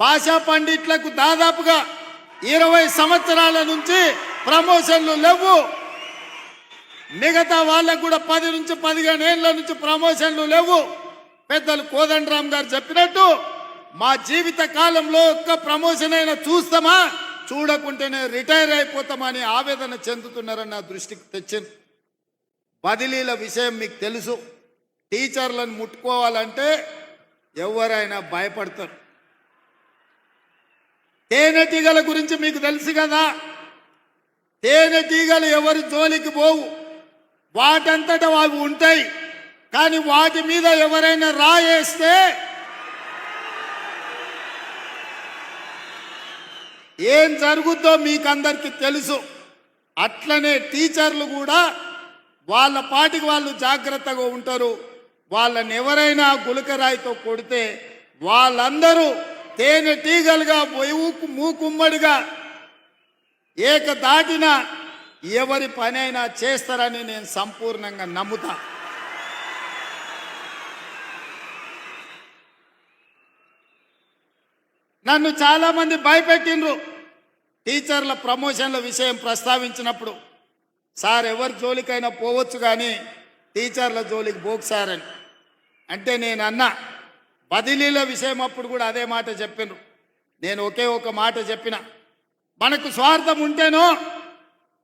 భాషా పండిట్లకు దాదాపుగా ఇరవై సంవత్సరాల నుంచి ప్రమోషన్లు లేవు. మిగతా వాళ్ళకు కూడా పది నుంచి పదిహేను ఏళ్ళ నుంచి ప్రమోషన్లు లేవు. పెద్దలు కోదండరామ్ గారు చెప్పినట్టు మా జీవిత కాలంలో ఒక్క ప్రమోషన్ అయినా చూస్తామా? చూడకుంటేనే రిటైర్ అయిపోతామని ఆవేదన చెందుతున్నారని నా దృష్టికి తెచ్చింది బదిలీల విషయం మీకు తెలుసు. టీచర్లను ముట్టుకోవాలంటే ఎవరైనా భయపడతారు. తేనెటీగల గురించి మీకు తెలుసు కదా? తేనెటీగలు ఎవరి జోలికి పోవు? వాటంతట అవి ఉంటాయి. కానీ వాటి మీద ఎవరైనా రాయేస్తే ఏం జరుగుద్దో మీకు అందరికీ తెలుసు. అట్లనే టీచర్లు కూడా వాళ్ళ పాటికి వాళ్ళు జాగ్రత్తగా ఉంటారు. వాళ్ళని ఎవరైనా గులకరాయితో కొడితే వాళ్ళందరూ తేనెటీగలుగా ఊకు మూకుమ్మడిగా ఏక దాటిన ఎవరి పనైనా చేస్తారని నేను సంపూర్ణంగా నమ్ముతా. నన్ను చాలామంది భయపెట్టిండ్రు టీచర్ల ప్రమోషన్ల విషయం ప్రస్తావించినప్పుడు. సార్ ఎవరి జోలికైనా పోవచ్చు కానీ టీచర్ల జోలికి పోకు సార్ అని. అంటే నేను అన్నా బదిలీల విషయం అప్పుడు కూడా అదే మాట చెప్పినారు. నేను ఒకే ఒక మాట చెప్పిన. మనకు స్వార్థం ఉంటేనో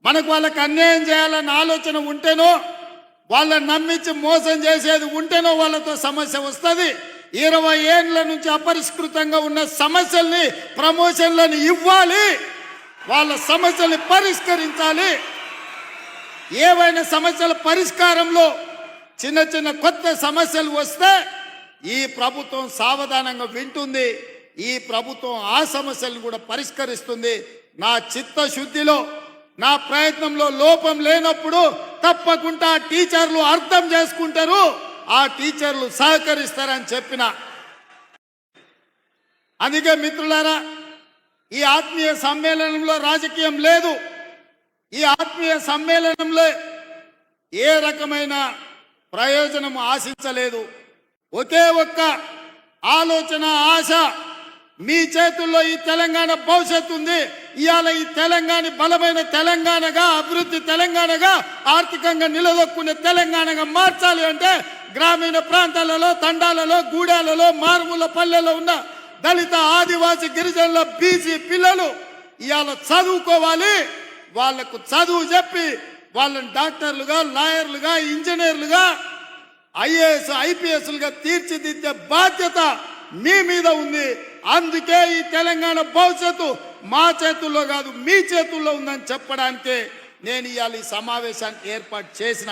మనకు వాళ్ళకి అన్యాయం చేయాలన్న ఆలోచన ఉంటేనో వాళ్ళని నమ్మించి మోసం చేసేది ఉంటేనో వాళ్ళతో సమస్య వస్తుంది. ఇరవై ఏండ్ల నుంచి అపరిష్కృతంగా ఉన్న సమస్యల్ని ప్రమోషన్లను ఇవ్వాలి. వాళ్ళ సమస్యల్ని పరిష్కరించాలి. ఏవైనా సమస్యల పరిష్కారంలో చిన్న చిన్న కొత్త సమస్యలు వస్తే ఈ ప్రభుత్వం సావధానంగా వింటుంది ఈ ప్రభుత్వం ఆ సమస్యలను కూడా పరిష్కరిస్తుంది. నా చిత్తశుద్ధిలో నా ప్రయత్నంలో లోపం లేనప్పుడు తప్పకుండా టీచర్లు అర్థం చేసుకుంటారు ఆ టీచర్లు సహకరిస్తారని చెప్పిన. అందుకే మిత్రులారా ఈ ఆత్మీయ సమ్మేళనంలో రాజకీయం లేదు. ఈ ఆత్మీయ సమ్మేళనంలో ఏ రకమైన ప్రయోజనం ఆశించలేదు. ఒకే ఒక్క ఆలోచన ఆశ మీ చేతుల్లో ఈ తెలంగాణ భవిష్యత్తు ఉంది. ఇవాళ ఈ తెలంగాణ బలమైన తెలంగాణగా అభివృద్ధి తెలంగాణగా ఆర్థికంగా నిలదొక్కునే తెలంగాణగా మార్చాలి అంటే గ్రామీణ ప్రాంతాలలో తండాలలో గూడాలలో మారుమూల పల్లెల్లో ఉన్న దళిత ఆదివాసి గిరిజనుల బీసీ పిల్లలు ఇవాళ చదువుకోవాలి. వాళ్ళకు చదువు చెప్పి వాళ్ళని డాక్టర్లుగా లాయర్లుగా ఇంజనీర్లుగా ఐఏఎస్ ఐపీఎస్లుగా తీర్చిదిద్దే బాధ్యత మీ మీద ఉంది. అందుకే ఈ తెలంగాణ భవిష్యత్తు మా చేతుల్లో కాదు మీ చేతుల్లో ఉందని చెప్పడానికే నేను ఇవాళ ఈ సమావేశాన్ని ఏర్పాటు చేసిన.